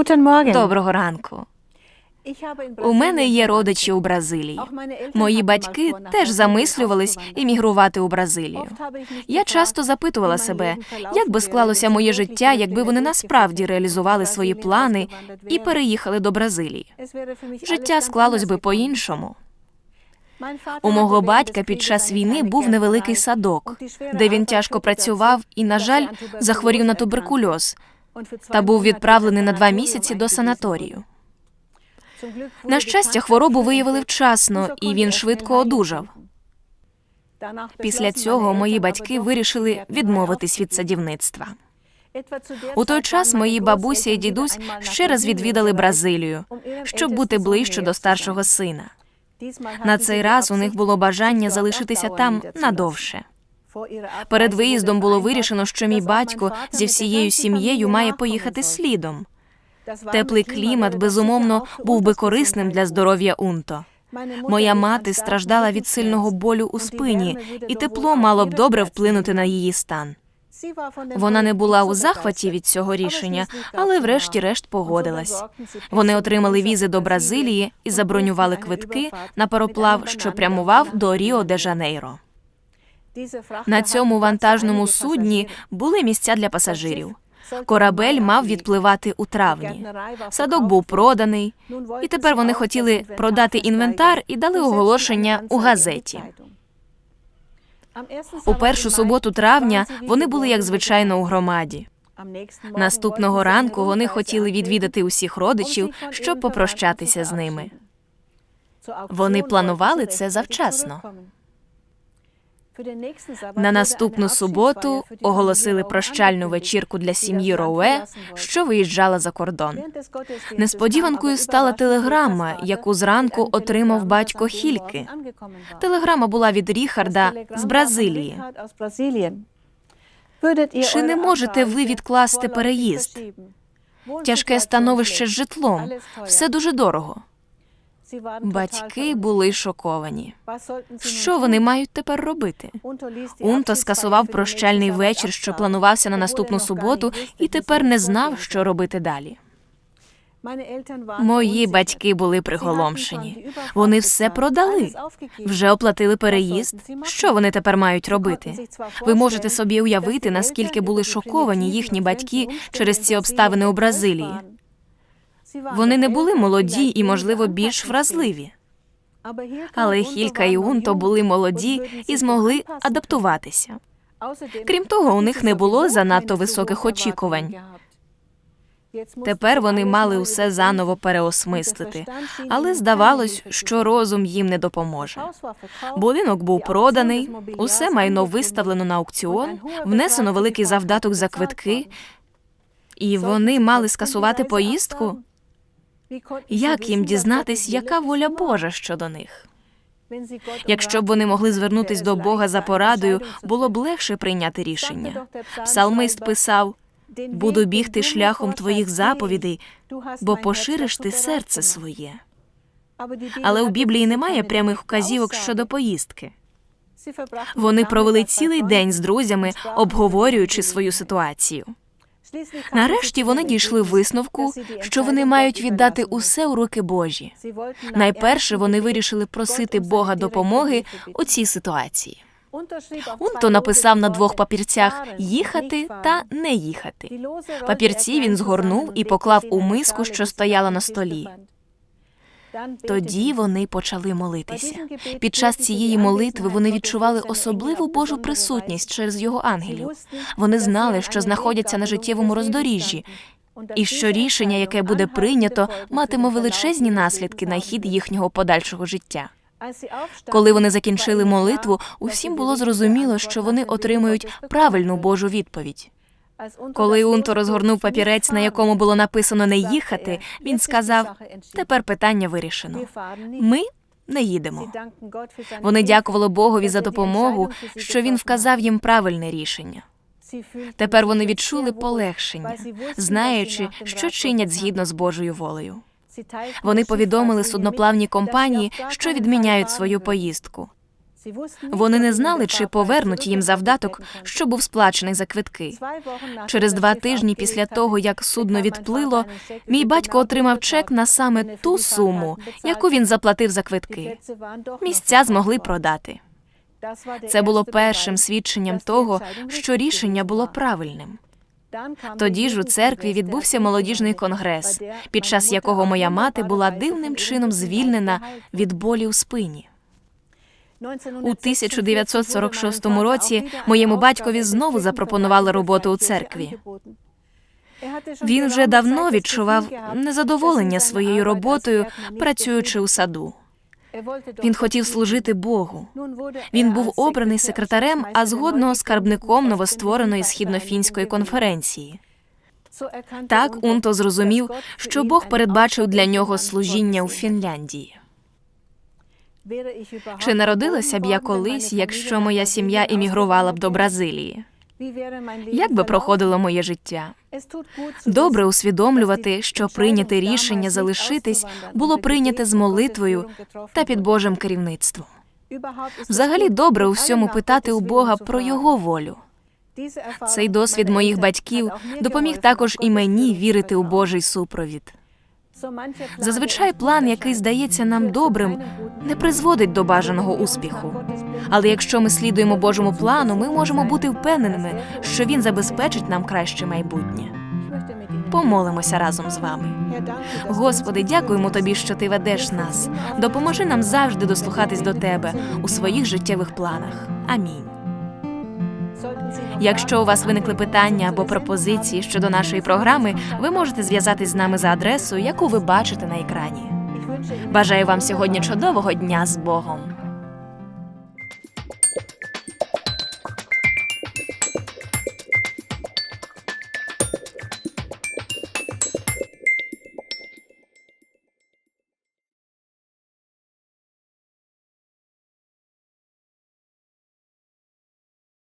Guten Morgen. Доброго ранку. У мене є родичі у Бразилії. Мої батьки теж замислювались іммігрувати у Бразилію. Я часто запитувала себе, як би склалося моє життя, якби вони насправді реалізували свої плани і переїхали до Бразилії. Життя склалось би по-іншому. У мого батька під час війни був невеликий садок, де він тяжко працював і, на жаль, захворів на туберкульоз та був відправлений на два місяці до санаторію. На щастя, хворобу виявили вчасно, і він швидко одужав. Після цього мої батьки вирішили відмовитись від садівництва. У той час мої бабуся і дідусь ще раз відвідали Бразилію, щоб бути ближче до старшого сина. На цей раз у них було бажання залишитися там надовше. Перед виїздом було вирішено, що мій батько зі всією сім'єю має поїхати слідом. Теплий клімат, безумовно, був би корисним для здоров'я Унто. Моя мати страждала від сильного болю у спині, і тепло мало б добре вплинути на її стан. Вона не була у захваті від цього рішення, але врешті-решт погодилась. Вони отримали візи до Бразилії і забронювали квитки на пароплав, що прямував до Ріо де Жанейро. На цьому вантажному судні були місця для пасажирів. Корабель мав відпливати у травні. Садок був проданий, і тепер вони хотіли продати інвентар і дали оголошення у газеті. У першу суботу травня вони були як звичайно у громаді. Наступного ранку вони хотіли відвідати усіх родичів, щоб попрощатися з ними. Вони планували це завчасно. На наступну суботу оголосили прощальну вечірку для сім'ї Роуе, що виїжджала за кордон. Несподіванкою стала телеграма, яку зранку отримав батько Хільки. Телеграма була від Ріхарда з Бразилії. Чи не можете ви відкласти переїзд? Тяжке становище з житлом. Все дуже дорого. Батьки були шоковані. Що вони мають тепер робити? Унто скасував прощальний вечір, що планувався на наступну суботу, і тепер не знав, що робити далі. Мої батьки були приголомшені. Вони все продали. Вже оплатили переїзд. Що вони тепер мають робити? Ви можете собі уявити, наскільки були шоковані їхні батьки через ці обставини у Бразилії. Вони не були молоді і, можливо, більш вразливі. Але Хілька і Унто були молоді і змогли адаптуватися. Крім того, у них не було занадто високих очікувань. Тепер вони мали усе заново переосмислити, але здавалось, що розум їм не допоможе. Будинок був проданий, усе майно виставлено на аукціон, внесено великий завдаток за квитки, і вони мали скасувати поїздку. Як їм дізнатись, яка воля Божа щодо них? Якщо б вони могли звернутись до Бога за порадою, було б легше прийняти рішення. Псалмист писав: буду бігти шляхом твоїх заповідей, бо пошириш ти серце своє. Але у Біблії немає прямих вказівок щодо поїздки. Вони провели цілий день з друзями, обговорюючи свою ситуацію. Нарешті вони дійшли висновку, що вони мають віддати усе у руки Божі. Найперше вони вирішили просити Бога допомоги у цій ситуації. Унто написав на двох папірцях їхати та не їхати. Папірці він згорнув і поклав у миску, що стояла на столі. Тоді вони почали молитися. Під час цієї молитви вони відчували особливу Божу присутність через його ангелів. Вони знали, що знаходяться на життєвому роздоріжжі, і що рішення, яке буде прийнято, матиме величезні наслідки на хід їхнього подальшого життя. Коли вони закінчили молитву, усім було зрозуміло, що вони отримують правильну Божу відповідь. Коли Унто розгорнув папірець, на якому було написано не їхати, він сказав: тепер питання вирішено. Ми не їдемо. Вони дякували Богові за допомогу, що він вказав їм правильне рішення. Тепер вони відчули полегшення, знаючи, що чинять згідно з Божою волею. Вони повідомили судноплавній компанії, що відміняють свою поїздку. Вони не знали, чи повернуть їм завдаток, що був сплачений за квитки. Через два тижні після того, як судно відплило, мій батько отримав чек на саме ту суму, яку він заплатив за квитки. Місця змогли продати. Це було першим свідченням того, що рішення було правильним. Тоді ж у церкві відбувся молодіжний конгрес, під час якого моя мати була дивним чином звільнена від болі у спині. У 1946 році моєму батькові знову запропонували роботу у церкві. Він вже давно відчував незадоволення своєю роботою, працюючи у саду. Він хотів служити Богу. Він був обраний секретарем, а згодно скарбником новоствореної східнофінської конференції. Так Унто зрозумів, що Бог передбачив для нього служіння у Фінляндії. Чи народилася б я колись, якщо моя сім'я іммігрувала б до Бразилії? Як би проходило моє життя? Добре усвідомлювати, що прийняте рішення залишитись було прийняте з молитвою та під Божим керівництвом. Взагалі добре у всьому питати у Бога про його волю. Цей досвід моїх батьків допоміг також і мені вірити у Божий супровід. Зазвичай план, який здається нам добрим, не призводить до бажаного успіху. Але якщо ми слідуємо Божому плану, ми можемо бути впевненими, що він забезпечить нам краще майбутнє. Помолимося разом з вами. Господи, дякуємо тобі, що ти ведеш нас. Допоможи нам завжди дослухатись до тебе у своїх життєвих планах. Амінь. Якщо у вас виникли питання або пропозиції щодо нашої програми, ви можете зв'язатись з нами за адресою, яку ви бачите на екрані. Бажаю вам сьогодні чудового дня з Богом.